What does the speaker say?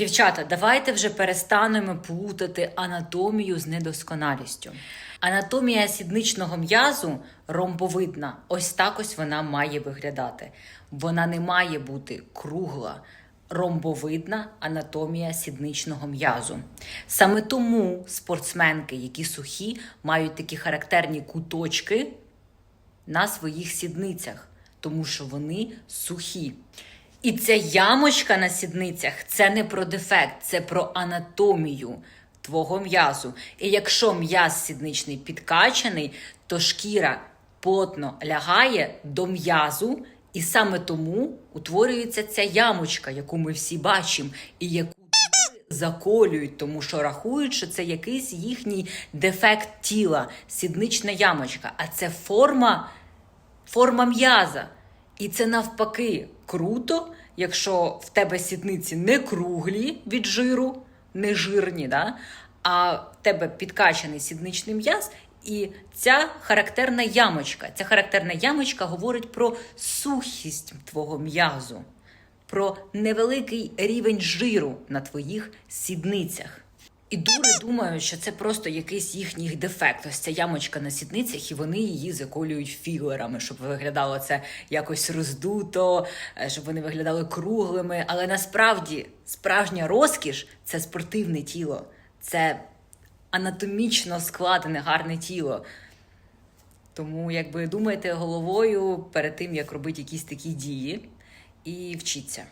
Дівчата, давайте вже перестанемо плутати анатомію з недосконалістю. Анатомія сідничного м'язу ромбовидна. Ось так ось вона має виглядати. Вона не має бути кругла. Ромбовидна анатомія сідничного м'язу. Саме тому спортсменки, які сухі, мають такі характерні куточки на своїх сідницях, тому що вони сухі. І ця ямочка на сідницях це не про дефект, це про анатомію твого м'язу. І якщо м'яз сідничний підкачаний, то шкіра плотно лягає до м'язу, і саме тому утворюється ця ямочка, яку ми всі бачимо, і яку заколюють, тому що рахують, що це якийсь їхній дефект тіла, сіднична ямочка. А це форма, форма м'яза. І це навпаки круто, якщо в тебе сідниці не круглі від жиру, не жирні, да? а в тебе підкачаний сідничний м'яз. І ця характерна ямочка. Ця характерна ямочка говорить про сухість твого м'язу, про невеликий рівень жиру на твоїх сідницях. І дури думають, що це просто якийсь їхній дефект. Ось ця ямочка на сідницях, і вони її заколюють філерами, щоб виглядало це якось роздуто, е, щоб вони виглядали круглими. Але насправді справжня розкіш це спортивне тіло, це анатомічно складене гарне тіло. Тому, якби думайте головою перед тим, як робити якісь такі дії, і вчіться.